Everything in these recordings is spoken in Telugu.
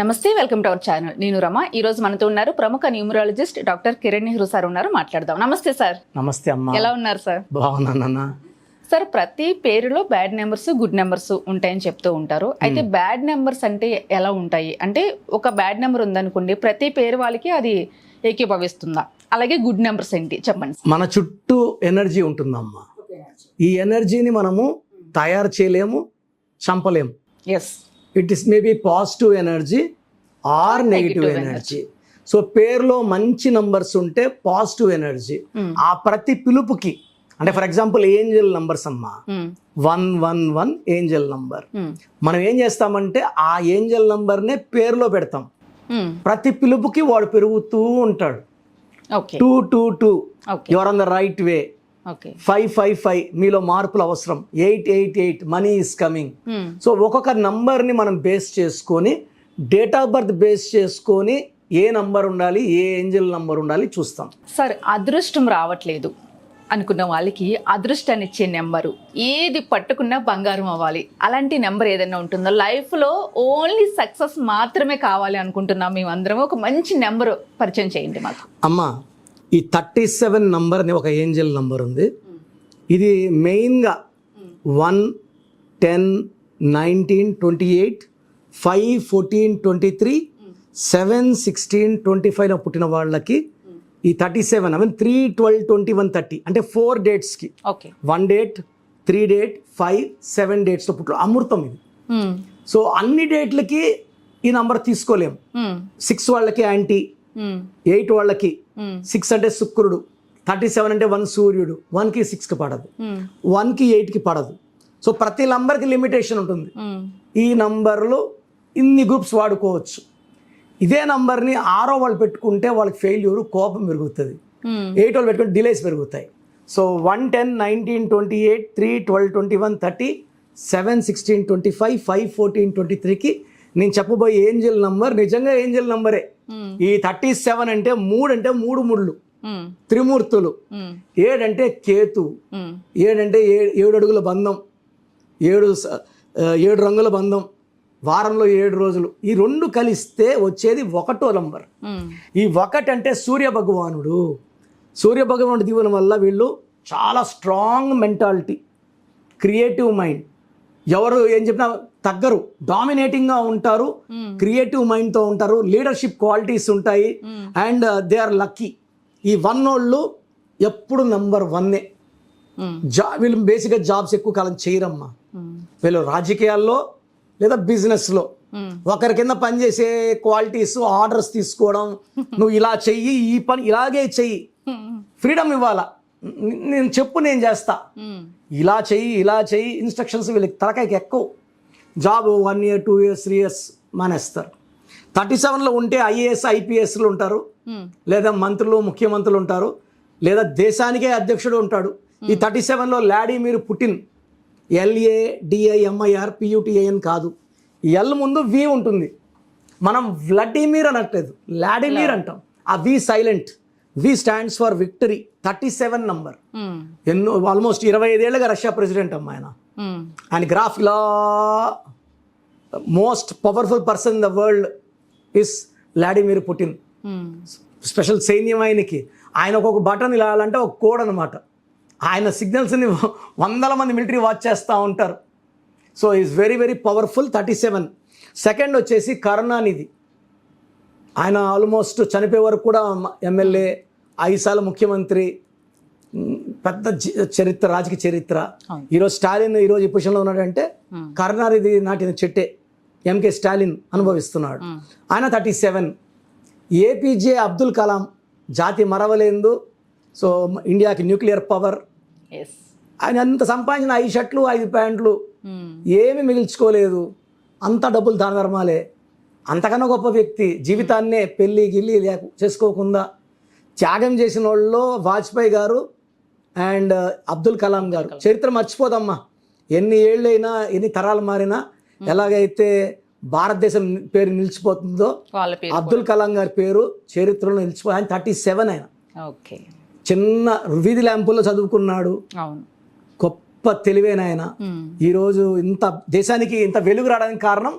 నమస్తే వెల్కమ్ టు అవర్ ఛానల్. నేను రమ. ఈ రోజు మనతో ఉన్నారు ప్రముఖ numerologist doctor Kiran Nehru sir ఉన్నారు. మాట్లాడదాం. నమస్తే సార్. నమస్తే అమ్మా. ఎలా ఉన్నారు సార్? బాగున్నానన్న సార్ ప్రతి పేరులో బ్యాడ్ నెంబర్స్ గుడ్ నెంబర్స్ ఉంటాయని చెప్తూ ఉంటారు. అయితే బ్యాడ్ నెంబర్స్ అంటే ఎలా ఉంటాయి? అంటే ఒక బ్యాడ్ నెంబర్ ఉందనుకోండి ప్రతి పేరు వాళ్ళకి అది ఏకీభవిస్తుందా? అలాగే గుడ్ నెంబర్స్ ఏంటి? చెప్పండి మన చుట్టూ ఎనర్జీ ఉంటుందమ్మా. ఈ ఎనర్జీని మనము తయారు చేయలేము చంపలేము. Yes it is maybe positive energy or negative energy so పేరులో మంచి నంబర్స్ ఉంటే పాజిటివ్ ఎనర్జీ ఆ ప్రతి పిలుపుకి అంటే ఫర్ ఎగ్జాంపుల్ ఏంజల్ నంబర్స్ అమ్మా. One one one angel number మనం ఏం చేస్తామంటే ఆ ఏంజల్ నంబర్నే పేరులో పెడతాం. ప్రతి పిలుపుకి వాడు పెరుగుతూ ఉంటాడు. Two two two your on the right way five five five మీలో మార్పులు అవసరం. Eight eight eight money is coming. So ఒక్కొక్క నంబర్ని మనం బేస్ చేసుకొని డేట్ ఆఫ్ బర్త్ బేస్ చేసుకొని ఏ నంబర్ ఉండాలి ఏ ఏంజల్ నంబర్ ఉండాలి చూస్తాం. సార్ అదృష్టం రావట్లేదు అనుకున్న వాళ్ళకి అదృష్టాన్ని ఇచ్చే నెంబరు. ఏది పట్టుకున్నా బంగారం అవ్వాలి. అలాంటి నెంబర్ ఏదైనా ఉంటుందో? లైఫ్లో ఓన్లీ సక్సెస్ మాత్రమే కావాలి అనుకుంటున్నాం మేమందరం ఒక మంచి నెంబర్ పరిచయం చేయండి మాకు. అమ్మా ఈ థర్టీ సెవెన్ నంబర్ అని ఒక ఏంజల్ నంబర్ ఉంది. ఇది మెయిన్గా one ten nineteen twenty eight five fourteen twenty three seven sixteen twenty ఫైవ్లో పుట్టిన వాళ్ళకి ఈ thirty seven I mean three twelve twenty one thirty అంటే four డేట్స్కి. Okay. One date three date five seven డేట్స్లో పుట్టిన అమృతం ఇది. సో అన్ని డేట్లకి ఈ నంబర్ తీసుకోలేం. సిక్స్ వాళ్ళకి యాంటీ ఎయిట్ వాళ్ళకి సిక్స్ అంటే శుక్రుడు థర్టీ సెవెన్ అంటే వన్ సూర్యుడు వన్కి సిక్స్కి పడదు. వన్కి ఎయిట్కి పడదు. సో ప్రతి నంబర్కి లిమిటేషన్ ఉంటుంది. ఈ నంబర్లో ఇన్ని గ్రూప్స్ వాడుకోవచ్చు. ఇదే నంబర్ని ఆరో వాళ్ళు పెట్టుకుంటే వాళ్ళకి ఫెయిల్యూర్ కోపం పెరుగుతుంది. ఎయిట్ వాళ్ళు పెట్టుకుంటే డిలేస్ పెరుగుతాయి. So one ten nineteen twenty eight three twelve twenty one thirty seven sixteen twenty five five fourteen twenty త్రీకి నేను చెప్పబోయే ఏంజల్ నంబర్ నిజంగా ఏంజల్ నంబరే ఈ థర్టీ సెవెన్ అంటే మూడు అంటే మూడు ముళ్ళు. త్రిమూర్తులు. ఏడంటే కేతు. ఏడంటే ఏడు అడుగుల బంధం. ఏడు ఏడు రంగుల బంధం. వారంలో ఏడు రోజులు. ఈ రెండు కలిస్తే వచ్చేది ఒకటో నంబర్. ఈ ఒకటి అంటే సూర్య భగవానుడు. సూర్య భగవానుడు దీవెన వల్ల వీళ్ళు చాలా స్ట్రాంగ్ మెంటాలిటీ క్రియేటివ్ మైండ్. ఎవరు ఏం చెప్పినా తగ్గరు. డామినేటింగ్గా ఉంటారు. క్రియేటివ్ మైండ్తో ఉంటారు. లీడర్షిప్ క్వాలిటీస్ ఉంటాయి. అండ్ దే ఆర్ లక్కీ ఈ వన్ వాళ్ళు ఎప్పుడు నంబర్ వన్నే జా వీళ్ళు బేసిక్గా జాబ్స్ ఎక్కువ కాలం చేయరమ్మా. వీళ్ళు రాజకీయాల్లో లేదా బిజినెస్లో ఒకరి కింద పనిచేసే క్వాలిటీస్ ఆర్డర్స్ తీసుకోవడం నువ్వు ఇలా చెయ్యి ఈ పని ఇలాగే చెయ్యి. ఫ్రీడమ్ ఇవ్వాలా? నేను చెప్పు నేను చేస్తా. ఇలా చెయ్యి ఇలా చెయ్యి ఇన్స్ట్రక్షన్స్ వీళ్ళకి తలకాయకి ఎక్కువ. Job one year two years three years మానేస్తారు. థర్టీ సెవెన్లో ఉంటే ఐఏఎస్ ఐపీఎస్లు ఉంటారు. లేదా మంత్రులు ముఖ్యమంత్రులు ఉంటారు. లేదా దేశానికే అధ్యక్షుడు ఉంటాడు. ఈ థర్టీ సెవెన్లో లాడీమీర్ పుటిన్ ఎల్ఏ డిఐఎంఐఆర్ పియుటిఐఎన్ కాదు. ఎల్ ముందు వి ఉంటుంది. మనం వ్లడిమిర్ అనట్లేదు. లాడిమిర్ అంటాం. ఆ V silent V stands for victory thirty seven number ఎన్నో ఆల్మోస్ట్ ఇరవై ఐదేళ్ళుగా రష్యా ప్రెసిడెంట్ అమ్మా ఆయన. ఆయన గ్రాఫ్ ఇలా most powerful person in the world is Vladimir Putin special సైన్యం ఆయనకి. ఆయన ఒక్కొక్క బటన్ ఇలా అంటే ఒక కోడ్ అనమాట ఆయన సిగ్నల్స్ని వందల మంది మిలిటరీ వాచ్ చేస్తూ ఉంటారు. So is very very powerful thirty seven second వచ్చేసి కరుణానిధి. ఆయన ఆల్మోస్ట్ చనిపోయే వరకు కూడా ఎమ్మెల్యే ఐదు సార్లు ముఖ్యమంత్రి పెద్ద చరిత్ర రాజకీయ చరిత్ర. ఈరోజు స్టాలిన్ ఈరోజు ఈ పొజిషన్లో ఉన్నాడంటే కరుణానిధి నాటిన చెట్టే ఎంకే స్టాలిన్ అనుభవిస్తున్నాడు. ఆయన thirty seven. APJ Abdul Kalam జాతి మరవలేందు. సో ఇండియాకి న్యూక్లియర్ పవర్. ఆయన అంత సంపాదించిన ఐదు షర్ట్లు ఐదు ప్యాంట్లు ఏమీ మిగిల్చుకోలేదు. అంత డబ్బులు దాన ధర్మాలే అంతకన్నా గొప్ప వ్యక్తి జీవితాన్నే పెళ్ళి గిల్లి లేక చేసుకోకుండా త్యాగం చేసిన వాళ్ళలో వాజ్పేయి గారు అండ్ అబ్దుల్ కలాం గారు. చరిత్ర మర్చిపోదమ్మా. ఎన్ని ఏళ్ళైనా ఎన్ని తరాలు మారినా ఎలాగైతే భారతదేశం పేరు నిలిచిపోతుందో అబ్దుల్ కలాం గారి పేరు చరిత్రలో నిలిచిపో ఆయన థర్టీ సెవెన్ ఆయన. చిన్న వీధి ల్యాంపుల్లో చదువుకున్నాడు. గొప్ప తెలివైన ఆయన. ఈరోజు ఇంత దేశానికి ఇంత వెలుగు రావడానికి కారణం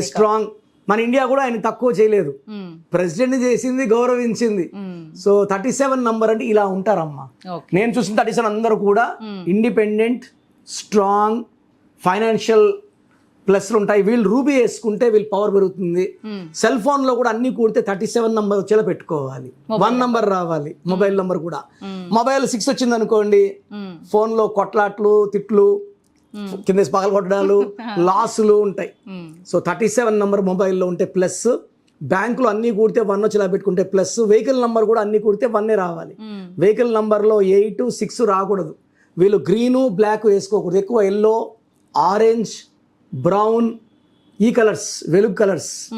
స్ట్రాంగ్ మన ఇండియా కూడా ఆయన తక్కువ చేయలేదు. ప్రెసిడెంట్ చేసింది గౌరవించింది. సో థర్టీ సెవెన్ నంబర్ అంటే ఇలా ఉంటారమ్మా. నేను చూసిన థర్టీ సెవెన్ అందరూ కూడా ఇండిపెండెంట్ స్ట్రాంగ్ ఫైనాన్షియల్ ప్లస్లు ఉంటాయి. వీళ్ళు రూబీ వేసుకుంటే వీళ్ళు పవర్ పెరుగుతుంది. సెల్ ఫోన్లో కూడా అన్ని కూడితే థర్టీ సెవెన్ నంబర్ వచ్చేలా పెట్టుకోవాలి. వన్ నంబర్ రావాలి మొబైల్ నంబర్ కూడా. మొబైల్ సిక్స్ వచ్చింది అనుకోండి మ్మ్. ఫోన్లో కొట్లాట్లు తిట్లు కింద పగల కొట్టడాలు లాసులు ఉంటాయి. సో థర్టీ సెవెన్ నంబర్ మొబైల్లో ఉంటే ప్లస్ బ్యాంకులో అన్ని కూడితే వన్ వచ్చేలా పెట్టుకుంటే ప్లస్ వెహికల్ నంబర్ కూడా అన్ని కూడితే వన్నే రావాలి. వెహికల్ నంబర్లో ఎయిట్ సిక్స్ రాకూడదు వీళ్ళు గ్రీను బ్లాక్ వేసుకోకూడదు ఎక్కువ ఎల్లో ఆరెంజ్ బ్రౌన్ ఈ కలర్స్ వెలుగు కలర్స్.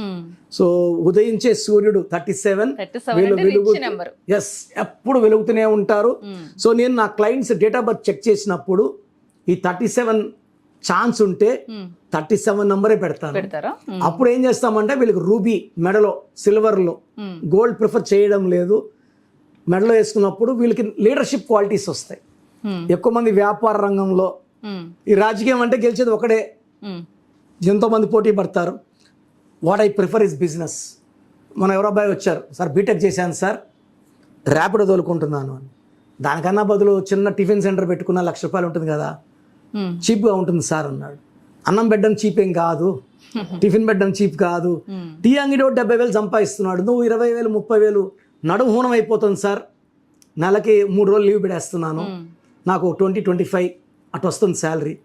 సో ఉదయించే సూర్యుడు థర్టీ సెవెన్ 37 వీళ్ళు వెలుగు. ఎస్ ఎప్పుడు వెలుగుతూనే ఉంటారు. సో నేను నా clients date of birth check చేసినప్పుడు ఈ థర్టీ సెవెన్ ఛాన్స్ ఉంటే మ్మ్. థర్టీ సెవెన్ నంబరే పెడతాను పెడతారా మ్మ్. అప్పుడు ఏం చేస్తామంటే వీళ్ళకి రూబీ మెడలో సిల్వర్లో మ్మ్. గోల్డ్ ప్రిఫర్ చేయడం లేదు మెడలో వేసుకున్నప్పుడు వీళ్ళకి లీడర్షిప్ క్వాలిటీస్ వస్తాయి. ఎక్కువ మంది వ్యాపార రంగంలో. ఈ రాజకీయం అంటే గెలిచేది ఒకడే మ్మ్. ఎంతోమంది పోటీ పడతారు what I prefer is business మన ఎవరో అబ్బాయి వచ్చారు సార్ బీటెక్ చేశాను సార్ ర్యాపిడో తోలుకుంటున్నాను అని దానికన్నా బదులు చిన్న టిఫిన్ సెంటర్ పెట్టుకున్న లక్ష రూపాయలు ఉంటుంది కదా. చీప్గా ఉంటుంది సార్ అన్నాడు. అన్నం పెట్టడం చీప్ ఏం కాదు. టిఫిన్ పెట్టడం చీప్ కాదు. మ్మ్. టీ అంగిడి ఒకటి డెబ్బై వేలు సంపాదిస్తున్నాడు. నువ్వు ఇరవై వేలు ముప్పై వేలు నడుము హూనం అయిపోతుంది సార్. నెలకి మూడు రోజులు లీవ్ పెడేస్తున్నాను మ్మ్. నాకు ట్వంటీ ట్వంటీ ఫైవ్ అటు వస్తుంది శాలరీ.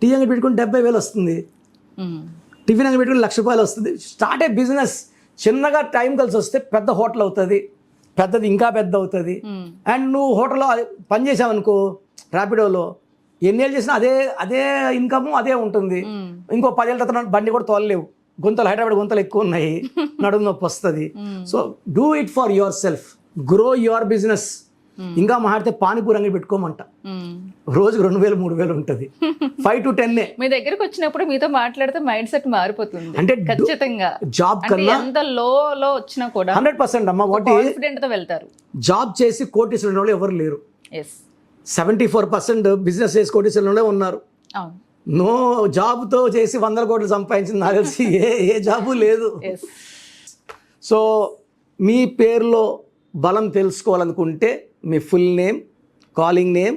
టీ అంగిడి పెట్టుకుని డెబ్బై వేలు వస్తుంది. టిఫిన్ అంగడి పెట్టుకుని లక్ష రూపాయలు వస్తుంది. Start a business. చిన్నగా టైం కలిసి వస్తే పెద్ద హోటల్ అవుతుంది. పెద్దది ఇంకా పెద్ద అవుతుంది. అండ్ నువ్వు హోటల్లో పని చేసావనుకో ర్యాపిడోలో ఎన్నేళ్ళు చేసినా అదే అదే ఇన్కమ్ అదే ఉంటుంది. ఇంకో పదేళ్ళ తర్వాత బండి కూడా తోలలేవు. గుంతలు హైదరాబాద్ గుంతలు ఎక్కువ ఉన్నాయి. నడుము నొప్పి వస్తుంది. So do it for yourself grow your business ఇంకా మాట్లాడితే పానీపూరి అంగడి పెట్టుకోమంట. రోజుకు రెండు వేలు మూడు వేలు ఉంటుంది. ఫైవ్ టు టెన్నే మీ దగ్గరికి వచ్చినప్పుడు మీతో మాట్లాడితే మైండ్ సెట్ మారిపోతుంది. అంటే ఖచ్చితంగా. జాబ్ కన్నా ఎంత లో లో వచ్చినా కూడా హండ్రెడ్ పర్సెంట్ అమ్మా వాటి వెళ్తారు. జాబ్ చేసి కోటీశ్వరుల వాళ్ళు ఎవరు లేరు. Yes seventy four percent business చేసి కోటీశ్వరులే ఉన్నారు. నో జాబ్తో చేసి వందల కోట్లు సంపాదించింది నాకు తెలిసి ఏ ఏ జాబు లేదు. సో మీ పేరులో బలం తెలుసుకోవాలనుకుంటే మీ full name calling name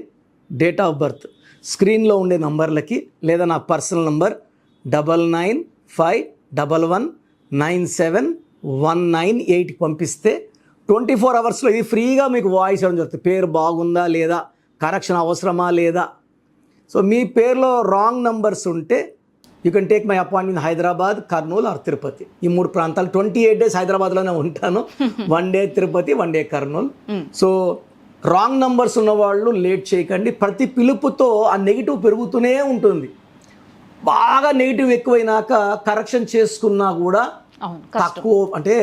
date of birth స్క్రీన్లో ఉండే నంబర్లకి లేదా నా personal number double nine five double one nine seven one nine ఎయిట్కి పంపిస్తే ట్వంటీ ఫోర్ అవర్స్లో ఇది ఫ్రీగా మీకు వాయిస్ ఇవ్వడం జరుగుతుంది. పేరు బాగుందా లేదా కరెక్షన్ అవసరమా లేదా? సో మీ పేరులో రాంగ్ నంబర్స్ ఉంటే you can take my appointment Hyderabad Kurnool or Tirupati. ఈ మూడు ప్రాంతాలు ట్వంటీ ఎయిట్ డేస్ హైదరాబాద్లోనే ఉంటాను. One day Tirupati one day Kurnool. So wrong numbers ఉన్న వాళ్ళు లేట్ చేయకండి. ప్రతి పిలుపుతో ఆ నెగిటివ్ పెరుగుతూనే ఉంటుంది. బాగా నెగిటివ్ ఎక్కువైనాక కరెక్షన్ చేసుకున్నా కూడా తక్కువ అంటే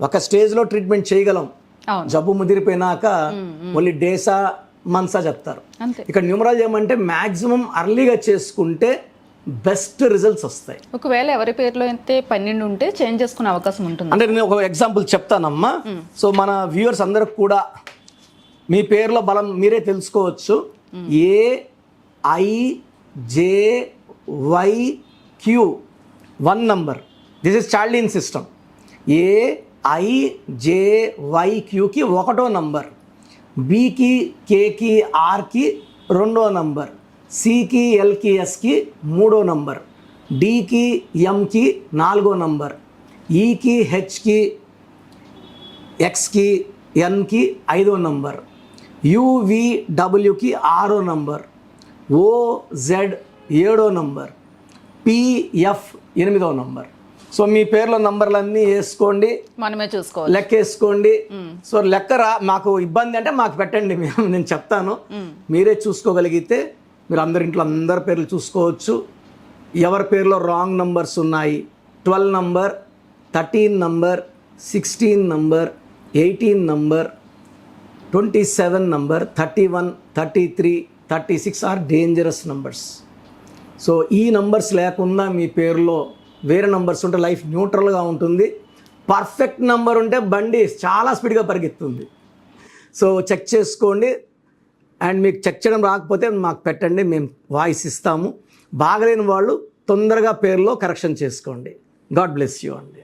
ఒక స్టేజ్లో ట్రీట్మెంట్ చేయగలం. జబ్బు ముదిరిపోయినాక ఓన్లీ డేసా మంత్సా చెప్తారు. ఇక్కడ న్యూమరాలజీ ఏమంటే మ్యాక్సిమం అర్లీగా చేసుకుంటే బెస్ట్ రిజల్ట్స్ వస్తాయి. ఒకవేళ ఎవరి పేరులో అయితే పన్నెండు ఉంటే చేంజ్ చేసుకునే అవకాశం ఉంటుంది. అంటే నేను ఒక ఎగ్జాంపుల్ చెప్తానమ్మా. సో మన వ్యూవర్స్ అందరికి కూడా మీ పేరులో బలం మీరే తెలుసుకోవచ్చు. A I J Y Q one number. This is Chaldean system. A I J Y క్యూకి ఒకటో నంబర్. బీకి కేకి ఆర్కి రెండో నంబర్ సికి ఎల్కి ఎస్కి మూడో నంబర్ డికి ఎంకి నాలుగో నంబర్ ఈకి హెచ్కి ఎక్స్కి ఎన్కి ఐదో నంబర్ యువిడబ్ల్యూకి ఆరో నంబర్ ఓజెడ్ ఏడో నంబర్ పిఎఫ్ ఎనిమిదో నంబర్. సో మీ పేర్లో నంబర్లన్నీ వేసుకోండి. మనమే చూసుకోవాలి. లెక్క వేసుకోండి. సో లెక్క రా మాకు ఇబ్బంది అంటే మాకు పెట్టండి మేము నేను చెప్తాను. మీరే చూసుకోగలిగితే మీరు అందరి ఇంట్లో అందరి పేర్లు చూసుకోవచ్చు. ఎవరి పేర్లో రాంగ్ నంబర్స్ ఉన్నాయి? Twelve number thirteen number sixteen number eighteen number twenty seven number thirty one thirty three thirty six are dangerous numbers so ఈ నంబర్స్ లేకుండా మీ పేరులో వేరే నంబర్స్ ఉంటే లైఫ్ న్యూట్రల్గా ఉంటుంది. పర్ఫెక్ట్ నంబర్ ఉంటే బండి చాలా స్పీడ్గా పరిగెత్తుంది. సో చెక్ చేసుకోండి. అండ్ మీకు చెక్ చేయడం రాకపోతే మాకు పెట్టండి మేము వాయిస్ ఇస్తాము. బాగలేని వాళ్ళు తొందరగా పేరులో కరెక్షన్ చేసుకోండి. గాడ్ బ్లెస్ యూ అండి.